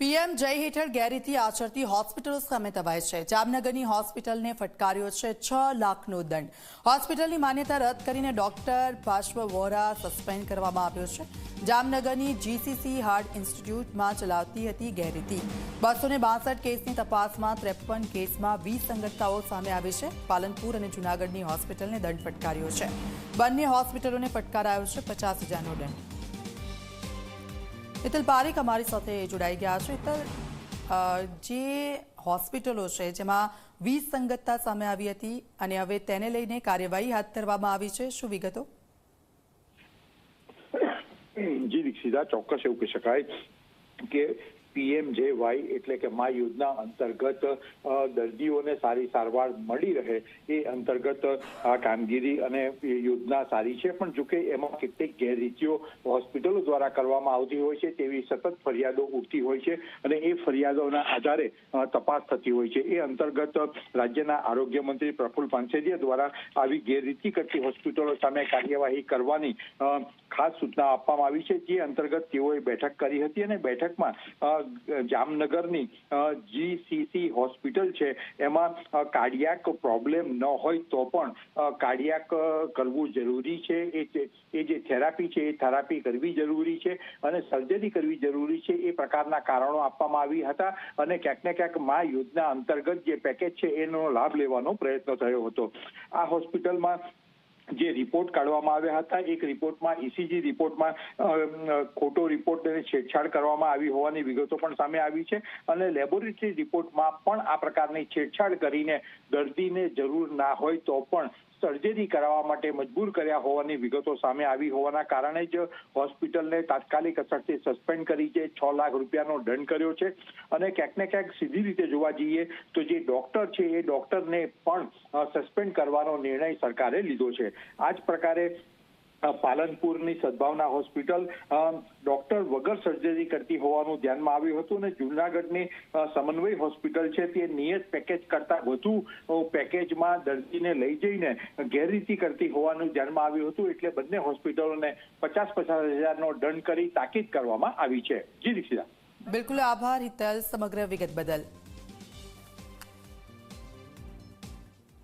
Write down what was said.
PM જય હેઠળ ગેરરીતિ આચરતી હોસ્પિટલો સામે તવાય છે. જામનગરની હોસ્પિટલને ફટકાર્યો છે છ લાખનો દંડ. હોસ્પિટલની માન્યતા રદ કરીને ડોક્ટર પાર્શ્વ વોરા સસ્પેન્ડ કરવામાં આવ્યો છે. જામનગરની જીસીસી હાર્ટ ઇન્સ્ટિટ્યૂટમાં ચલાવતી હતી ગેરરીતિ. બસો બાસઠ કેસની તપાસમાં ત્રેપન કેસમાં વિસંગતતાઓ સંગતતાઓ સામે આવી છે. પાલનપુર અને જૂનાગઢની હોસ્પિટલને દંડ ફટકાર્યો છે. બંને હોસ્પિટલોને ફટકારાયો છે પચાસ હજારનો દંડ. હિતલ પારેખ અમારી સાથે જોડાઈ ગયા છે. હિતલ જે હોસ્પિટલો છે, જેમાં વિસંગતતા સંગતતા સામે આવી હતી અને હવે તેને લઈને કાર્યવાહી હાથ ધરવામાં આવી છે. શું વિગતો? જી દીક્ષિતા, ચોક્કસ એવું કહી શકાય કે પીએમ જે એટલે કે મા યોજના અંતર્ગત દર્દીઓને સારી સારવાર મળી રહે એ અંતર્ગત આ કામગીરી અને યોજના સારી છે. પણ જોકે એમાં કેટલીક ગેરરીતિઓ હોસ્પિટલો દ્વારા કરવામાં આવતી હોય છે તેવી સતત ફરિયાદો ઉઠતી હોય છે અને એ ફરિયાદોના આધારે તપાસ થતી હોય છે. એ અંતર્ગત રાજ્યના આરોગ્ય મંત્રી પ્રફુલ પાનસેરિયા દ્વારા આવી ગેરરીતિ કરતી હોસ્પિટલો સામે કાર્યવાહી કરવાની ખાસ સૂચના આપવામાં આવી છે. જે અંતર્ગત તેઓએ બેઠક કરી હતી અને બેઠકમાં જામનગરની જીસીસી હોસ્પિટલ છે, એમાં કાર્ડિયાક પ્રોબ્લેમ ન હોય તો પણ કાર્ડિયાક કરવું જરૂરી છે. એ જે- થેરાપી છે, એ થેરાપી કરવી જરૂરી છે અને સર્જરી કરવી જરૂરી છે. એ પ્રકારના કારણો આપવામાં આવી હતા અને ક્યાંક ને ક્યાંક મા યોજના અંતર્ગત જે પેકેજ છે, એનો લાભ લેવાનો પ્રયત્ન થયો હતો. આ હોસ્પિટલમાં જે રિપોર્ટ કાઢવામાં આવ્યા હતા, એક રિપોર્ટમાં ઈસીજી રિપોર્ટમાં ખોટો રિપોર્ટ અને છેડછાડ કરવામાં આવી હોવાની વિગતો પણ સામે આવી છે અને લેબોરેટરી રિપોર્ટમાં પણ આ પ્રકારની છેડછાડ કરીને દર્દીને જરૂર ના હોય તો પણ સર્જરી કરાવવા માટે મજબૂર કર્યા હોવાની વિગતો સામે આવી હોવાના કારણે જ હોસ્પિટલને તાત્કાલિક અસરથી સસ્પેન્ડ કરી છે. છ લાખ રૂપિયાનો દંડ કર્યો છે અને ક્યાંક ને ક્યાંક સીધી રીતે જોવા જઈએ તો જે ડોક્ટર છે એ ડોક્ટરને પણ સસ્પેન્ડ કરવાનો નિર્ણય સરકારે લીધો છે. આ જ પ્રકારે પાલનપુરની સદભાવના હોસ્પિટલ ડોક્ટર વગર સર્જરી કરતી હોવાનું ધ્યાનમાં આવ્યું હતું અને જૂનાગઢની સમન્વય હોસ્પિટલ છે તે નિયત પેકેજ કરતા વધુ પેકેજમાં દર્દીને લઈ જઈને ગેરરીતિ કરતી હોવાનું ધ્યાનમાં આવ્યું હતું એટલે બંને હોસ્પિટલોને પચાસ પચાસ હજારનો દંડ કરી તાકીદ કરવામાં આવી છે. જી દીક્ષિતા. બિલકુલ આભાર હિતલ, સમગ્ર વિગત બદલ.